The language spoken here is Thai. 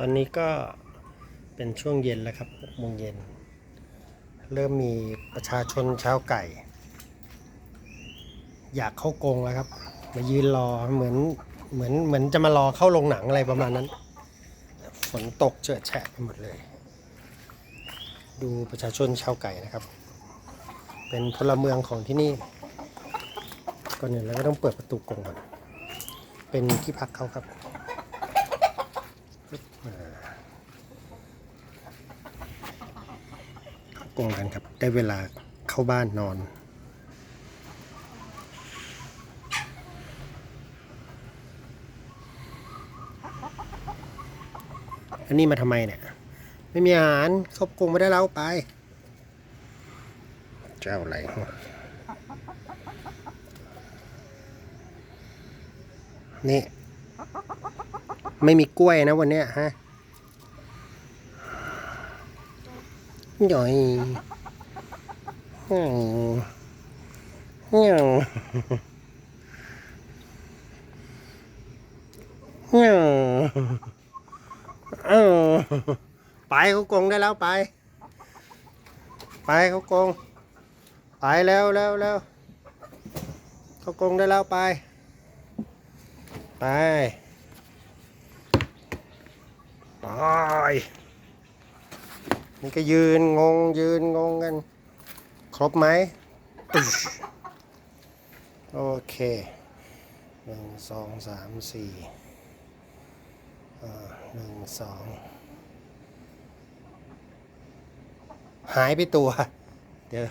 ตอนนี้ก็เป็นช่วงเย็นแล้วครับโมงเย็น เริ่มมีประชาชนชาวไก่ อยากเข้ากรงแล้วครับ มายืนรอเหมือนเหมือนเหมือนจะมารอเข้าโรงหนังอะไรประมาณนั้น ฝนตกเจอแฉะไปหมดเลย ดูประชาชนชาวไก่นะครับ เป็นพลเมืองของที่นี่ก่อนอื่นเราก็ต้องเปิดประตูกรงก่อน เป็นที่พักเขาครับ กงกันครับ ได้เวลาเข้าบ้านนอน อันนี้มาทำไมเนี่ย ไม่มีอาหารเข้ากงไม่ได้แล้วไป เจ้าอะไรนี่ ไม่มีกล้วยนะวันเนี้ยฮะหน่อยอืมอืมอืมเออไปเขากงได้แล้วไป ไปเขากง ไปแล้วแล้วแล้วเขากงได้แล้วไป ไป ไปนี่ก็ยืนงงยืนงงกัน ครบไหมตึ๊ชโอเคหนึ่งสองสามสี่อ่าหนึ่งสองหายไปตัว เดี๋ยว